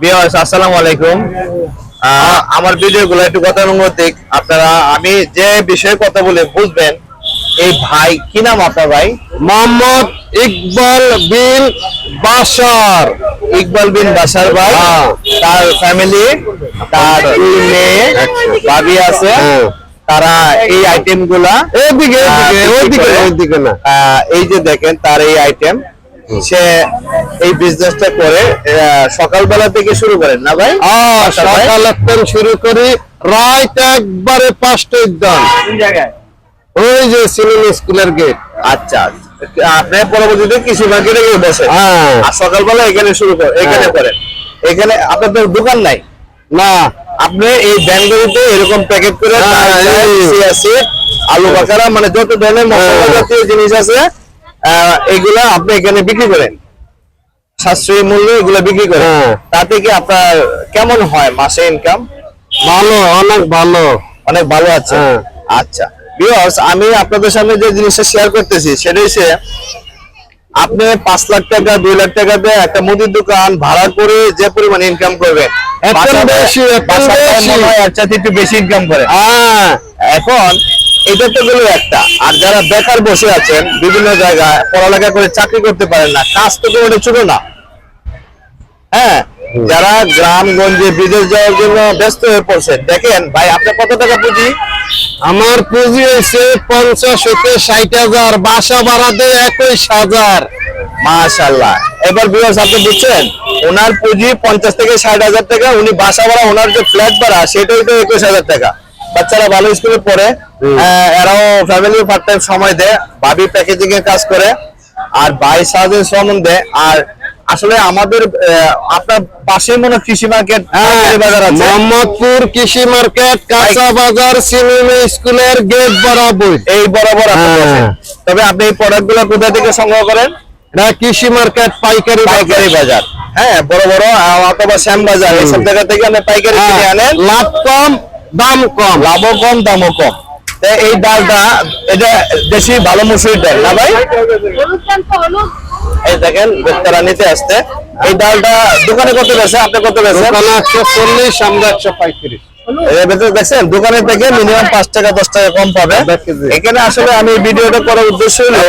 বিয়াস আসসালামু আলাইকুম। আমার ভিডিও গুলো একটু গতানুগতিক। আপনারা আমি যে বিষয়ে কথা বলে বুঝবেন। এই ভাই কি নাম আপনার ভাই? মোহাম্মদ ইকবাল বিন বাসার ইকবাল বিন বাসার ভাই। হ্যাঁ। তার ফ্যামিলি তার দুই মেয়ে ভাবি আছে। হ্যাঁ। তারা এই আইটেমগুলা ওইদিকে ওইদিকে না। এই যে দেখেন তার এই আইটেম সে এই বিজনেসটা করে সকালবেলা থেকে শুরু করেন না ভাই? সকাল একদম শুরু করি রাত একবারে পাঁচটা একদম ওই যে সিনেমা স্কুলের গেট আচ্ছা আপনি পরবর্তীতে কৃষি মার্কেটে গিয়ে বসে। হ্যাঁ। আর সকালবেলা এখানে শুরু করে এখানে হ্যাঁ। করেন এখানে আপনাদের দোকান নাই? না। আপনি এই ব্যাংকগুলিতে এরকম প্যাকেট করে হ্যাঁ, আলু বাকারা মানে যত ধরনের মশলা। জাতীয় জিনিস আছে এগুলা আপনি এখানে বিক্রি করেন? সাশ্রয়ী মূল্যে এগুলো বিক্রি করেন। হ্যাঁ। তাতে কি আপনার কেমন হয় মাসে ইনকাম ভালো অনেক ভালো। অনেক ভালো আছে? হ্যাঁ। আচ্ছা। বিকজ আমি আপনাদের সামনে যে জিনিসটা শেয়ার করতেছি সেটা হচ্ছে আপনি পাঁচ লাখ টাকা দুই লাখ টাকা দিয়ে একটা মুদির দোকান ভাড়া করে যে পরিমাণ ইনকাম করবেন একটু বেশি ইনকাম করে। হ্যাঁ। এখন এটা তো গেল একটা। আর যারা বেকার বসে আছেন বিভিন্ন জায়গায় পড়ালেখা করে চাকরি করতে পারেন না কাজ তো কোনো ছোট না। হ্যাঁ যারা গ্রামগঞ্জে বিদেশ যাওয়ার জন্য ব্যস্ত হয়ে পড়ছে দেখেন ভাই আপনার কত টাকা পুঁজি? আমার পুঁজি হয়েছে পঞ্চাশ হতে ষাট হাজার বাসা দেয় একুশ হাজার। মাশাল্লাহ এবার বিভাস আপনি বুঝছেন ওনার পুঁজি পঞ্চাশ থেকে ষাট হাজার টাকা উনি বাসা ভাড়া ওনার যে ফ্ল্যাট ভাড়া সেটাই তো একুশ হাজার টাকা। বাচ্চারা ভালো স্কুলে পড়ে এরাও ফ্যামিলি পার্ট টাইম সময় দেয় ভাবি প্যাকেজিং এর কাজ করে আর ভাই শ্রমণ দেয় আর আসলে আমাদের আপনার পাশে মনে কৃষি মার্কেট বাজার আছে? মোহাম্মদপুর কৃষি মার্কেট কাঁচা বাজার সিনেমা স্কুলের গেট বরাবর। এই বরাবর হ্যাঁ। তবে আপনি এই প্রোডাক্টগুলো কোথা থেকে সংগ্রহ করেন? এটা কৃষি মার্কেট পাইকারি পাইকারি বাজার। হ্যাঁ বড় বড় অথবা শ্যাম বাজার এইসব জায়গা থেকে আপনি পাইকারি কিনে হ্যাঁ, আনেন। লাভ কম দাম কম। লাভও কম দামও কম। এই ডালটা এটা দেশি ভালো মুসুরির ডাল না ভাই? এই দেখেন তারা নিতে আসতে এই ডালটা দোকানে কত বেছে আপনি কত দোকানে একশো চল্লিশ আমরা একশো পঁয়ত্রিশ। দেখছেন? দোকানের থেকে মিনিমাম পাঁচ টাকা দশ টাকা কম পাবে। এখানে আসলে আমি ভিডিওটা করার উদ্দেশ্য হলো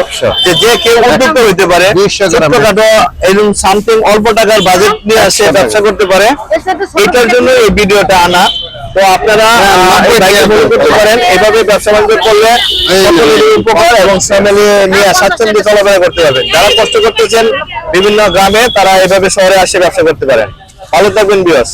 যে যে কেউ উদ্যোক্তা হইতে পারে দুইশো গ্রাম। ছোটখাটো এরকম সামথিং অল্প টাকার বাজেট নিয়ে আসে ব্যবসা করতে পারে। এটার জন্য এই ভিডিওটা আনা। তো আপনারা হ্যাঁ, করতে পারেন এভাবে ব্যবসা বাণিজ্য করলে উপকার এবং ফ্যামিলি নিয়ে স্বাচ্ছন্দ্য চলাফেরা করতে পারবেন যারা কষ্ট করতেছেন বিভিন্ন গ্রামে তারা এভাবে শহরে আসে ব্যবসা করতে পারেন। ভালো থাকবেন বিয়স